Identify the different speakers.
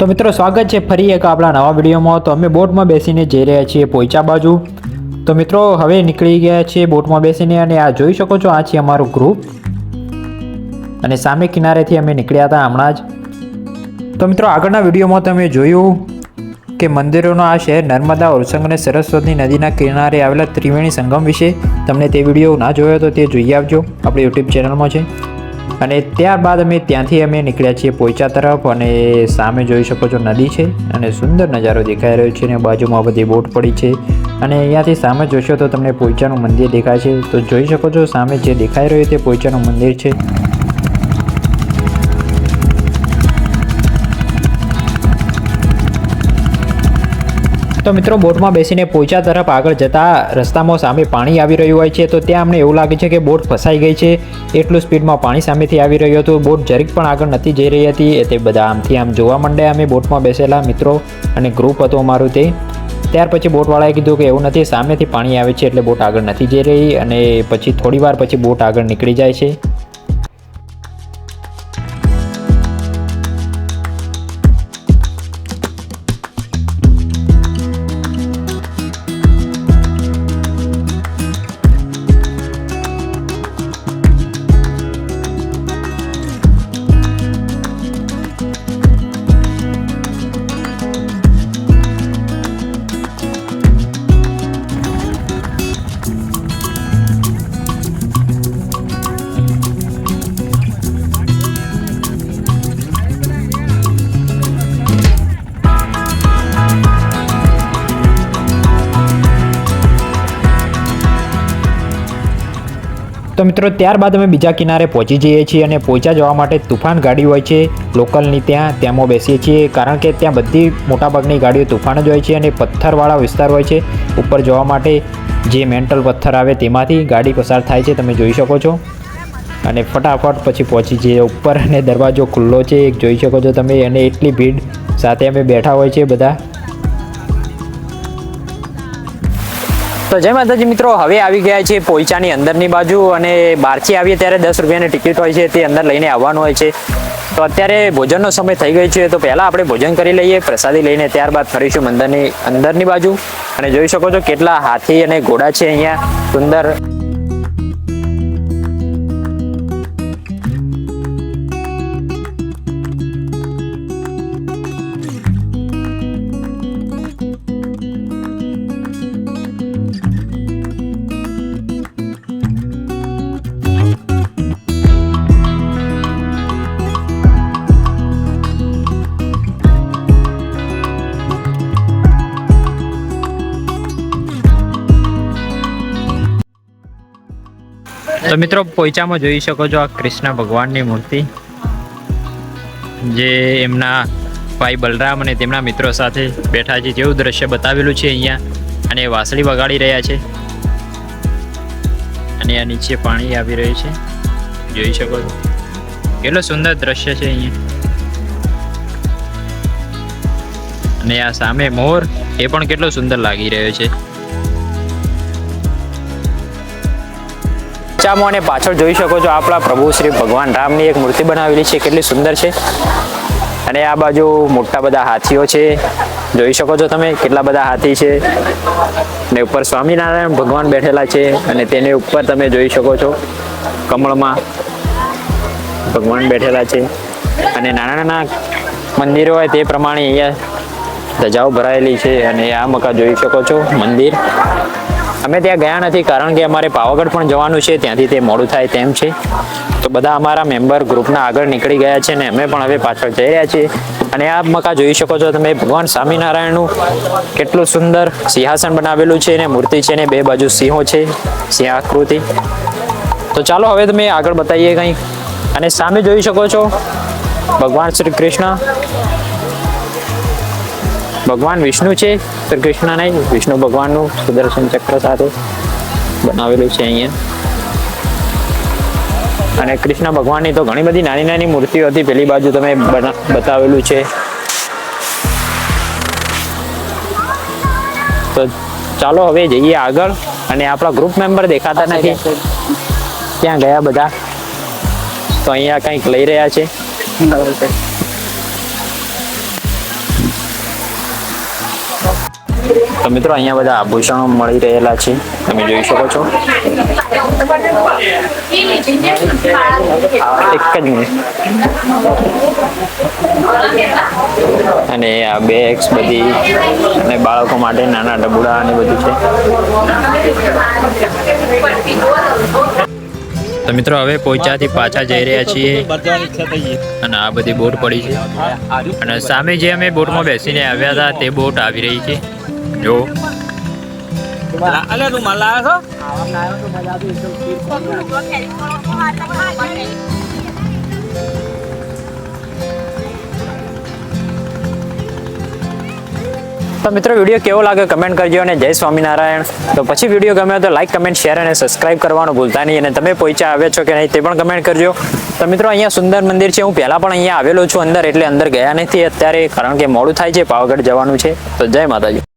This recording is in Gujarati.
Speaker 1: તો મિત્રો, સ્વાગત છે ફરી એક આપણા નવા વિડીયોમાં. તો અમે બોટમાં બેસીને જઈ રહ્યા છીએ પોઈચા બાજુ. તો મિત્રો, હવે નીકળી ગયા છીએ બોટમાં બેસીને અને આ જોઈ શકો છો, આ છે અમારું ગ્રુપ અને સામે કિનારેથી અમે નીકળ્યા હતા હમણાં જ. તો મિત્રો, આગળના વિડીયોમાં તમે જોયું કે મંદિરોનો આ શહેર નર્મદા ઉત્સંગ અને સરસ્વતી નદીના કિનારે આવેલા ત્રિવેણી સંગમ વિશે. તમને તે વીડિયો ના જોયો તો તે જોઈ આવજો આપણી યુટ્યુબ ચેનલમાં છે. અને ત્યારબાદ અમે ત્યાંથી અમે નીકળ્યા છીએ પોઈચા તરફ અને સામે જોઈ શકો છો નદી છે અને સુંદર નજારો દેખાઈ રહ્યો છે અને બાજુમાં બધી બોટ પડી છે. અને અહીંયાથી સામે જોશો તો તમને પોઈચાનું મંદિર દેખાય છે. તો જોઈ શકો છો સામે જે દેખાઈ રહ્યું તે પોઈચાનું મંદિર છે. તો મિત્રો, બોટમાં બેસીને પોચા તરફ આગળ જતા રસ્તામાં સામે પાણી આવી રહ્યું હોય છે, તો ત્યાં અમને એવું લાગે છે કે બોટ ફસાઈ ગઈ છે. એટલું સ્પીડમાં પાણી સામેથી આવી રહ્યું હતું. બોટ જરીક પણ આગળ નથી જઈ રહી હતી. એ તે બધા આમથી આમ જોવા માંડ્યા અમે બોટમાં બેસેલા મિત્રો અને ગ્રુપ હતું અમારું તે. ત્યાર પછી બોટવાળાએ કીધું કે એવું નથી, સામેથી પાણી આવે છે, એટલે બોટ આગળ નથી જઈ રહી અને પછી થોડી વાર પછી બોટ આગળ નીકળી જાય છે. તો મિત્રો, ત્યારબાદ અમે બીજા કિનારે પહોંચી જઈએ છીએ અને પહોંચ્યા જવા માટે તુફાન ગાડી હોય છે, લોકલની ત્યાં, તેમાં બેસીએ છીએ. કારણ કે ત્યાં બધી મોટાભાગની ગાડીઓ તુફાન જ હોય છે અને પથ્થરવાળા વિસ્તાર હોય છે. ઉપર જવા માટે જે મેન્ટલ પથ્થર આવે તેમાંથી ગાડી પસાર થાય છે, તમે જોઈ શકો છો. અને ફટાફટ પછી પહોંચી જઈએ ઉપર અને દરવાજો ખુલ્લો છે, એક જોઈ શકો છો તમે. અને એટલી ભીડ સાથે અમે બેઠા હોય છે બધા. તો જય માતાજી મિત્રો, હવે આવી ગયા છે પોઈચાની અંદરની બાજુ અને બહારથી આવીએ ત્યારે દસ રૂપિયાની ટિકિટ હોય છે તે અંદર લઈને આવવાનું હોય છે. તો અત્યારે ભોજનનો સમય થઈ ગયો છે, તો પહેલાં આપણે ભોજન કરી લઈએ, પ્રસાદી લઈને ત્યારબાદ ફરીશું મંદિરની અંદરની બાજુ. અને જોઈ શકો છો કેટલા હાથી અને ઘોડા છે અહીંયા, સુંદર તો મિત્રો, પોઈચામાં જોઈ શકો છો આ કૃષ્ણ ભગવાનની મૂર્તિ, જે એમના ભાઈ બલરામ અને તેમના મિત્રો સાથે બેઠા છે. જેવું દ્રશ્ય બતાવેલું છે અહીંયા, અને વાંસળી વગાડી રહ્યા છે. અને આ નીચે પાણી આવી રહ્યું છે. જોઈ શકો છો. કેટલું સુંદર દ્રશ્ય છે અહીંયા. અને આ સામે મોર, એ પણ કેટલો સુંદર લાગી રહ્યો છે. ચામો અને પાછળ જોઈ શકો છો આપણા પ્રભુ શ્રી ભગવાન રામની એક મૂર્તિ બનાવેલી છે, કેટલી સુંદર છે. અને આ બાજુ મોટા બધા હાથીઓ છે. જોઈ શકો છો તમે કેટલા બધા હાથી છે. ને ઉપર સ્વામિનારાયણ ભગવાન બેઠેલા છે અને તેની ઉપર તમે જોઈ શકો છો કમળમાં ભગવાન બેઠેલા છે. અને નાના નાના મંદિરો હોય તે પ્રમાણે અહીંયા ધજાઓ ભરાયેલી છે અને આ મકા જોઈ શકો છો મંદિર. અમે ત્યાં ગયા નથી કારણ કે અમારે પાવાગઢ પણ જવાનું છે, ત્યાંથી તે મોડું થાય તેમ છે. તો બધા અમારા મેમ્બર ગ્રુપના આગળ નીકળી ગયા છે ને અમે પણ હવે પાછળ જઈ રહ્યા છીએ. અને આ મકા જોઈ શકો છો, તમે ભગવાન સ્વામિનારાયણનું કેટલું સુંદર સિંહાસન બનાવેલું છે ને મૂર્તિ છે ને બે બાજુ સિંહો છે, સિંહ આકૃતિ. તો ચાલો હવે તમે આગળ બતાવીએ કંઈક. અને સામે જોઈ શકો છો, ભગવાન શ્રી કૃષ્ણ. ભગવાન વિષ્ણુ છે શ્રી વિષ્ણુ ભગવાનનું સુદર્શન ચક્ર સાથે બનાવેલું છે અહીંયા. અને કૃષ્ણ ભગવાનની તો ઘણી બધી નાની નાની મૂર્તિઓ હતી પેલી બાજુ તમે બતાવેલું છે. તો ચાલો હવે જઈએ આગળ અને આપણા ગ્રુપ મેમ્બર દેખાતા નથી. ક્યાં ગયા બધા? તો અહીંયા કંઈક લઈ રહ્યા છે. તો મિત્રો, અહીંયા બધા આભૂષણો મળી રહેલા છે. તમે જોઈ શકો છો. એક જ અને આ બેગ્સ બધી અને બાળકો માટે નાના ડબુડા અને બધું છે. તો મિત્રો, હવે પોઈચાથી પાછા જઈ રહ્યા છીએ. અને આ બધી બોટ પડી છે. અને સામે જે અમે બોટમાં બેસીને આવ્યા હતા, તે બોટ આવી રહી છે. જો.
Speaker 2: અલે તું માલ લાવ્યો છો?
Speaker 1: તો મિત્રો વીડિયો કેવો લાગે કમેન્ટ કરજો અને જય સ્વામિનારાયણ. તો પછી વીડિયો ગમે તો લાઈક કમેન્ટ શેર અને સબસ્ક્રાઇબ કરવાનું ભૂલતા નહીં. અને તમે પહોંચ્યા આવ્યા છો કે નહીં તે પણ કમેન્ટ કરજો. તો મિત્રો અહીંયા સુંદર મંદિર છે. હું પહેલાં પણ અહીંયા આવેલો છું અંદર એટલે અંદર ગયા નથી અત્યારે કારણ કે મોડું થાય છે. પાવાગઢ જવાનું છે. તો જય માતાજી.